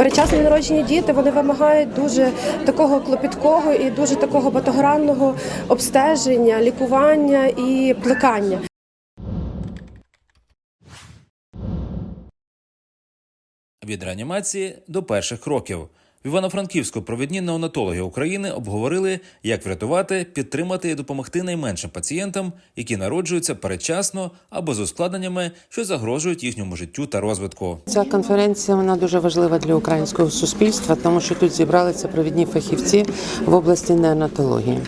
Передчасно народжені діти вони вимагають дуже такого клопіткого і дуже такого батогранного обстеження, лікування і плекання. Від реанімації до перших кроків. В Івано-Франківську провідні неонатологи України обговорили, як врятувати, підтримати і допомогти найменшим пацієнтам, які народжуються передчасно або з ускладненнями, що загрожують їхньому життю та розвитку. Ця конференція вона дуже важлива для українського суспільства, тому що тут зібралися провідні фахівці в області неонатології.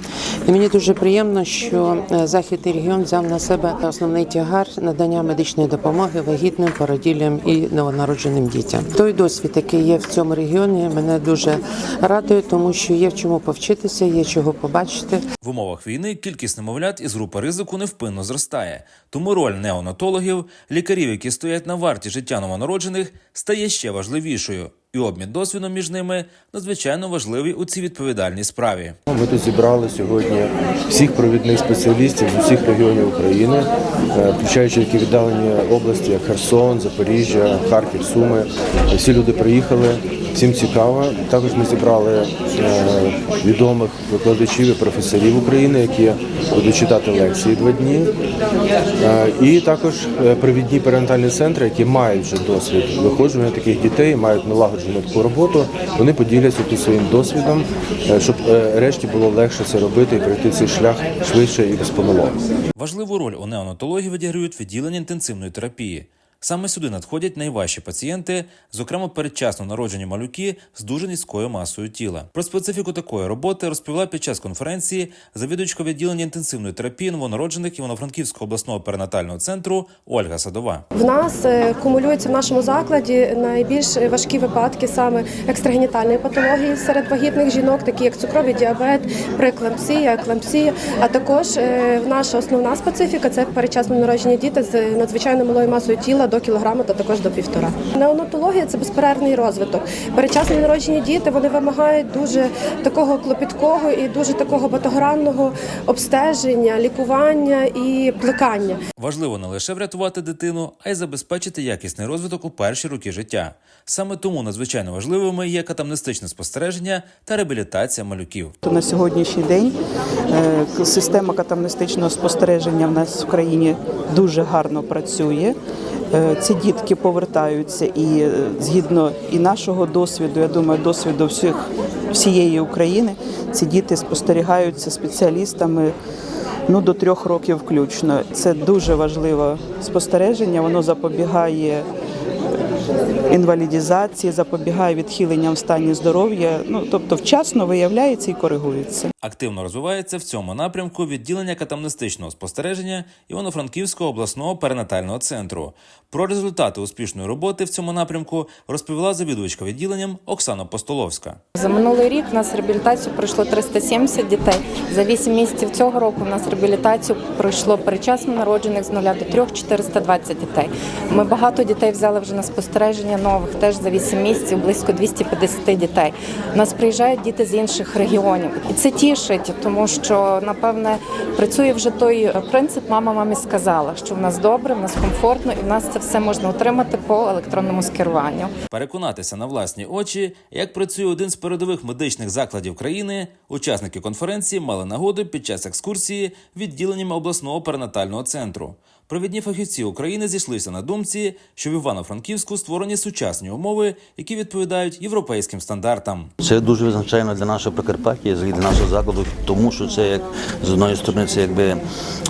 І мені дуже приємно, що е, західний регіон взяв на себе основний тягар надання медичної допомоги вагітним, породіллям і новонародженим дітям. Той досвід, який є в цьому регіоні, мене дуже радує, тому що є в чому повчитися, є чого побачити. В умовах війни кількість немовлят із групи ризику невпинно зростає. Тому роль неонатологів, лікарів, які стоять на варті життя новонароджених, стає ще важливішою. І обмін досвідом між ними надзвичайно важливий у цій відповідальній справі. Ми тут зібрали сьогодні всіх провідних спеціалістів з усіх регіонів України, е, включаючи такі віддалені області, як Херсон, Запоріжжя, Харків, Суми. Всі люди приїхали, всім цікаво. Також ми зібрали е, відомих викладачів і професорів України, які будуть читати лекції два дні. Е, І також е, провідні перинатальні центри, які мають вже досвід виходження таких дітей, мають налагоджену таку роботу. Вони поділяться тут своїм досвідом, щоб решті було легше це робити і пройти цей шлях швидше і без помилок. Важливу роль у неонатології відіграють відділення інтенсивної терапії. Саме сюди надходять найважчі пацієнти, зокрема передчасно народжені малюки з дуже низькою масою тіла. Про специфіку такої роботи розповіла під час конференції завідувачка відділення інтенсивної терапії новонароджених Івано-Франківського обласного перинатального центру Ольга Садова. В нас е, кумулюються в нашому закладі найбільш важкі випадки саме екстрагенітальної патології серед вагітних жінок, такі як цукровий діабет, прееклампсія, еклампсія. А також е, наша основна специфіка це передчасно народжені діти з надзвичайно малою масою тіла до кілограма та також до півтора. Неонатологія це безперервний розвиток. Передчасно народжені діти вони вимагають дуже такого клопіткого і дуже такого багатогранного обстеження, лікування і плекання. Важливо не лише врятувати дитину, а й забезпечити якісний розвиток у перші роки життя. Саме тому надзвичайно важливими є катамнестичне спостереження та реабілітація малюків. На сьогоднішній день е, система катамнестичного спостереження в нас в країні дуже гарно працює. Ці дітки повертаються і е, згідно і нашого досвіду, я думаю, досвіду всіх всієї України. Ці діти спостерігаються спеціалістами ну до трьох років включно. Це дуже важливе спостереження. Воно запобігає інвалідізації, запобігає відхиленням в стані здоров'я. Ну тобто вчасно виявляється і коригується. Активно розвивається в цьому напрямку відділення катамнестичного спостереження Івано-Франківського обласного перинатального центру. Про результати успішної роботи в цьому напрямку розповіла завідувачка відділенням Оксана Постоловська. За минулий рік у нас реабілітацію пройшло 370 дітей. За 8 місяців цього року у нас реабілітацію пройшло передчасно народжених з 0 до 3 420 дітей. Ми багато дітей взяли вже на спостереження нових, теж за 8 місяців близько 250 дітей. У нас приїжджають діти з інших регіонів. І це тішить, тому що напевне працює вже той принцип. Мама мамі сказала, що в нас добре, в нас комфортно, і в нас це все можна отримати по електронному скеруванню. Переконатися на власні очі, як працює один з передових медичних закладів країни, учасники конференції мали нагоду під час екскурсії відділеннями обласного перинатального центру. Провідні фахівці України зійшлися на думці, що в Івано-Франківську створені сучасні умови, які відповідають європейським стандартам. Це дуже визначально для нашого Прикарпаття, для нашого закладу, тому що це як з одної сторони, це якби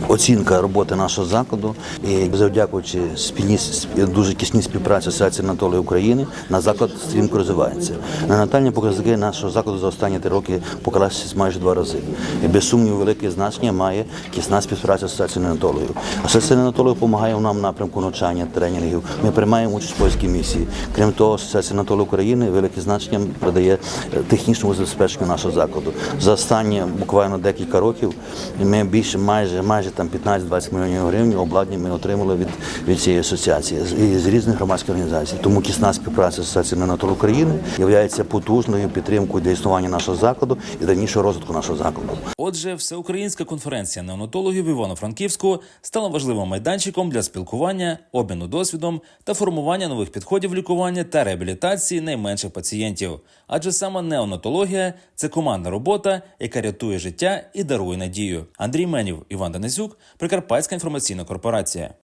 оцінка роботи нашого закладу. І завдякуючи спільній дуже тісній співпраці Асоціації анатолії України, наш заклад стрімко розвивається. Ненатальні показники нашого закладу за останні три роки покращилися майже два рази. І без сумніву велике значення має тісна співпраця з Асоціацією неонатологів. Асоціація неонатологів допомагає нам напрямку навчання тренінгів. Ми приймаємо участь в польській місії. Крім того, Асоціація неонатологів України велике значення придає е, технічному забезпеченню нашого закладу. За останні буквально декілька років ми більше майже майже там 15-20 мільйонів гривень обладнання ми отримали від, від цієї асоціації і з різних громадських організацій. Тому тісна співпраця з Асоціацією неонатологів України є потужною підтримкою для існування нашого закладу і дальнішого розвитку нашого закладу. Отже, всеукраїнська конференція неонатологів Івано-Франківську стала важливим майданчиком для спілкування, обміну досвідом та формування нових підходів лікування та реабілітації найменших пацієнтів. Адже саме неонатологія це командна робота, яка рятує життя і дарує надію. Андрій Менів, Іван Денисюк, Прикарпатська інформаційна корпорація.